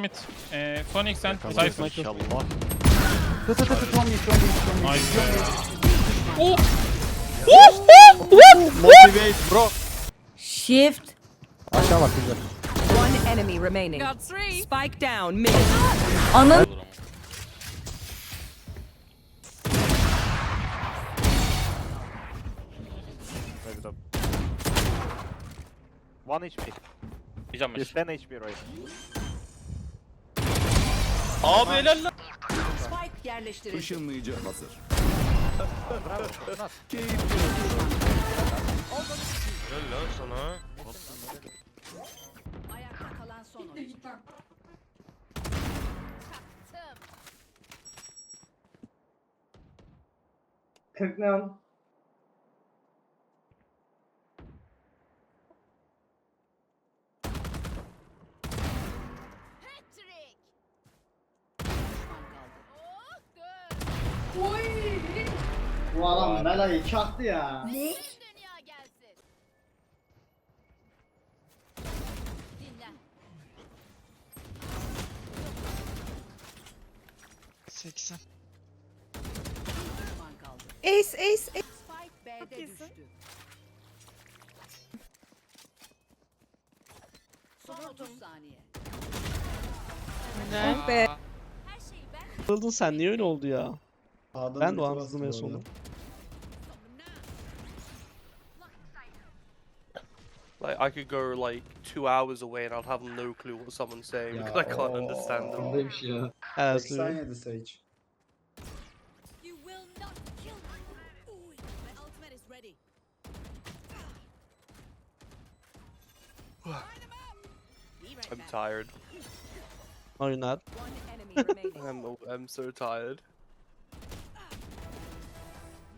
Mid. Ee, Phoenix and Cypher. İnşallah. Tut tut tut Tommy Tommy Tommy. Nice. Oh! Motivate bro. Shift. Aşağı bak güzel. One enemy remaining. Spike down mid. Anın. One HP. He's 10 HP right. Abi helal lan. Spike yerleştirildi. Işınlayıcı hazır. Helal lan sana. Ayakta kalan son oyuncu. Kırk ne al? Bu adam belayı çaktı ya. Dünya gelsin. Dinlen. 80. Düşman kaldı. Ace ace ace. B'de düştü. Son 30 saniye. Be. Her şeyi ben Kırıldın sen niye öyle oldu ya? Adam Ben de o an kızdım en sonunda. Like I could go like two hours away and I'd have no clue what someone's saying because I can't understand them. Bundaymış ya. Evet. 87 Sage. You will not kill me. Ooh, my ultimate is ready. Be right I'm back. tired. Are you not? One enemy remaining. I'm I'm so tired.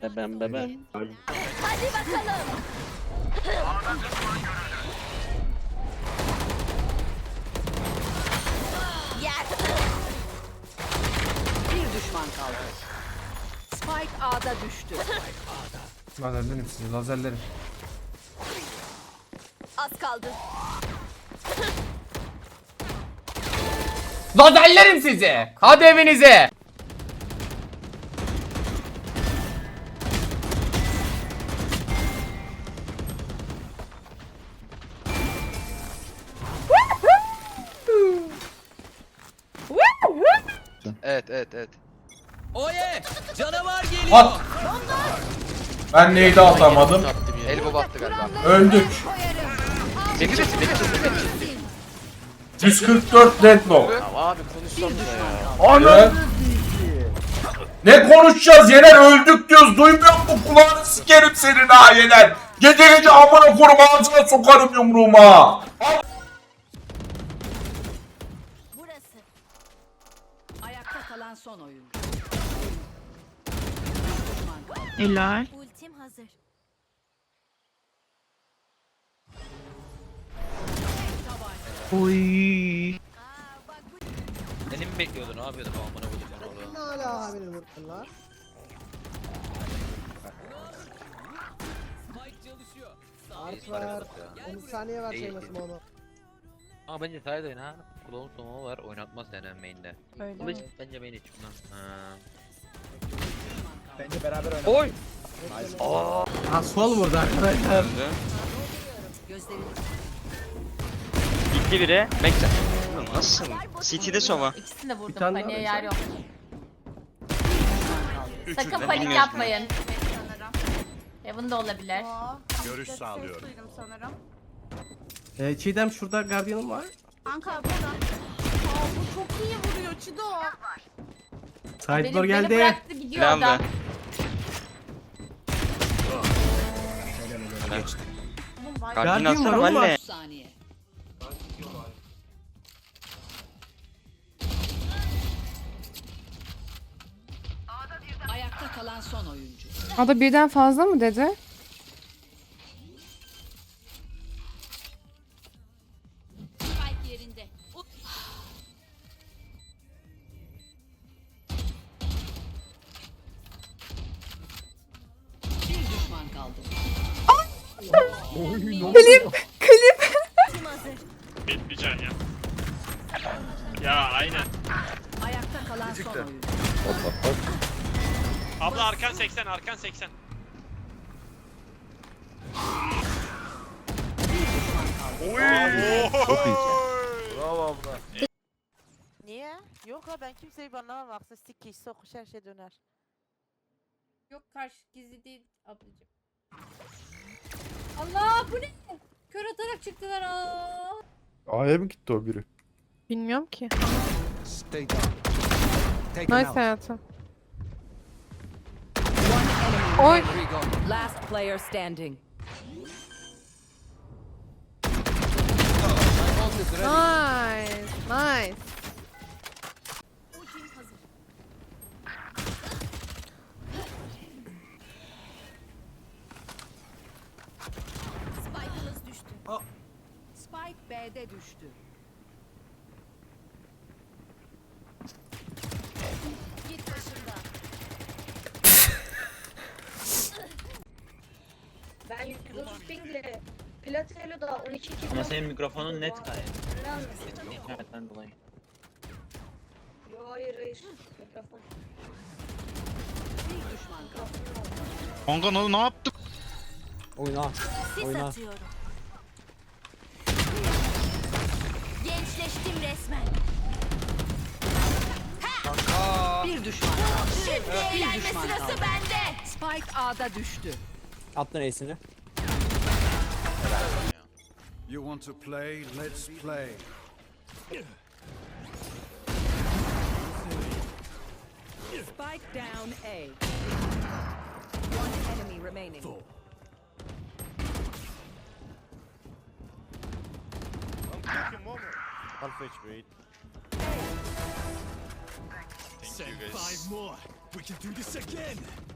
Bebem bebem. Hadi bakalım. Yes. Bir düşman kaldı. Spike A'da düştü. Lazerlerim sizi lazerlerim. Az kaldı. Lazerlerim sizi. Hadi evinize. Evet evet evet. At. Ben neydi atamadım? Elbow battı galiba. Öldük. Seni de seni de 144 deadlock. Abi konuşsanıza ya. Ana. Ne konuşacağız Yener öldük diyoruz duymuyor musun kulağını sikerim senin ha Yener Gece gece amına korum ağzına sokarım yumruğuma son oyuncu. Düşman kaldı. Ultim hazır. Oy. Beni mi bekliyordun abi ya da amına koyayım Ne hala abini vurdun lan? Art var. 10 saniye var şey nasıl onu. Ama bence Saydayın ha. Kulağın sonu var oynatmaz yani main'de. Öyle. Bence, bence main'e çıkmaz. Ha. Bence beraber oynayalım. Oy. Ha sol vurdu arkadaşlar. Gitti biri. Bekle. Nasılsın? CT'de sova. İkisini de vurdum. tane Paniğe yer yok. Sakın panik yapmayın. Evan da olabilir. Görüş sağlıyorum. Ee, Çiğdem şurada gardiyanım var. Anka burada. Aa, bu çok iyi vuruyor Çido. Side door geldi. bıraktı gidiyor adam. Oğlum var. Gardiyan var oğlum. 30 saniye. Ayakta kalan son oyuncu. O da birden fazla mı dedi? Klip. Klip. Bir, bir can ya. Ya aynen. Ayakta kalan son oyuncu. Abla arkan 80 arkan 80. Bravo abla. Niye? Yok ha ben kimseyi banlamam. Aksine sikiş, sokuş her şey döner. Yok karşı gizli değil ablacığım. Allah bu ne? Kör atarak çıktılar aa. A'ya mı gitti o biri? Bilmiyorum ki. Stay down. Take Nice hayatım. Oy. Last player standing. Nice. Nice. Spike'ımız düştü. Spike B'de düştü. Git başımdan. Ben 130 pingle Platelo'da 12 kilo. Ama senin mikrofonun net gayet. Ne İnternetten dolayı. Yo hayır hayır. Mikrofon. Bir düşman kaldı. Kanka ne, ne yaptık? Oyna. Oyna. atıyorum. Şimdi eğlenme düşman sırası kaldı. bende. Spike A'da düştü. Attın ace'ini. You want to play? Let's play. Spike down A. One enemy remaining. Half HP. Send five more. We can do this again.